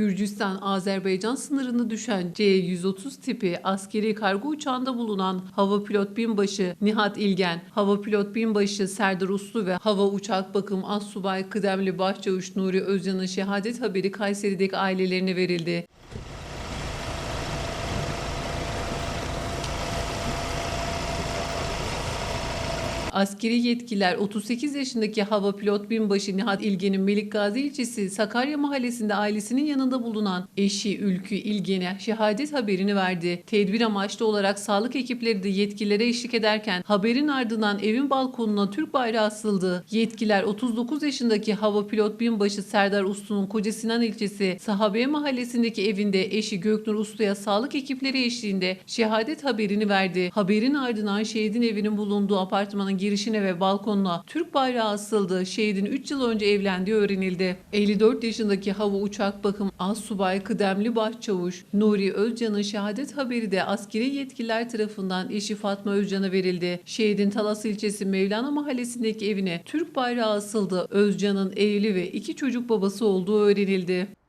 Gürcistan-Azerbaycan sınırını düşen C-130 tipi askeri kargo uçağında bulunan hava pilot binbaşı Nihat İlgen, hava pilot binbaşı Serdar Uslu ve hava uçak bakım assubay kıdemli başçavuş Nuri Özcan'ın şehadet haberi Kayseri'deki ailelerine verildi. Askeri yetkililer 38 yaşındaki hava pilot binbaşı Nihat İlgen'in Melik Gazi ilçesi Sakarya mahallesinde ailesinin yanında bulunan eşi Ülkü İlgen'e şehadet haberini verdi. Tedbir amaçlı olarak sağlık ekipleri de yetkililere eşlik ederken haberin ardından evin balkonuna Türk bayrağı asıldı. Yetkililer 39 yaşındaki hava pilot binbaşı Serdar Uslu'nun Koca Sinan ilçesi Sahabe mahallesindeki evinde eşi Göknur Uslu'ya sağlık ekipleri eşliğinde şehadet haberini verdi. Haberin ardından şehidin evinin bulunduğu apartmanın girişine ve balkonuna Türk bayrağı asıldı. Şehidin 3 yıl önce evlendiği öğrenildi. 54 yaşındaki hava uçak bakım Assubay kıdemli başçavuş Nuri Özcan'ın şehadet haberi de askeri yetkililer tarafından eşi Fatma Özcan'a verildi. Şehidin Talas ilçesi Mevlana mahallesindeki evine Türk bayrağı asıldı. Özcan'ın evli ve iki çocuk babası olduğu öğrenildi.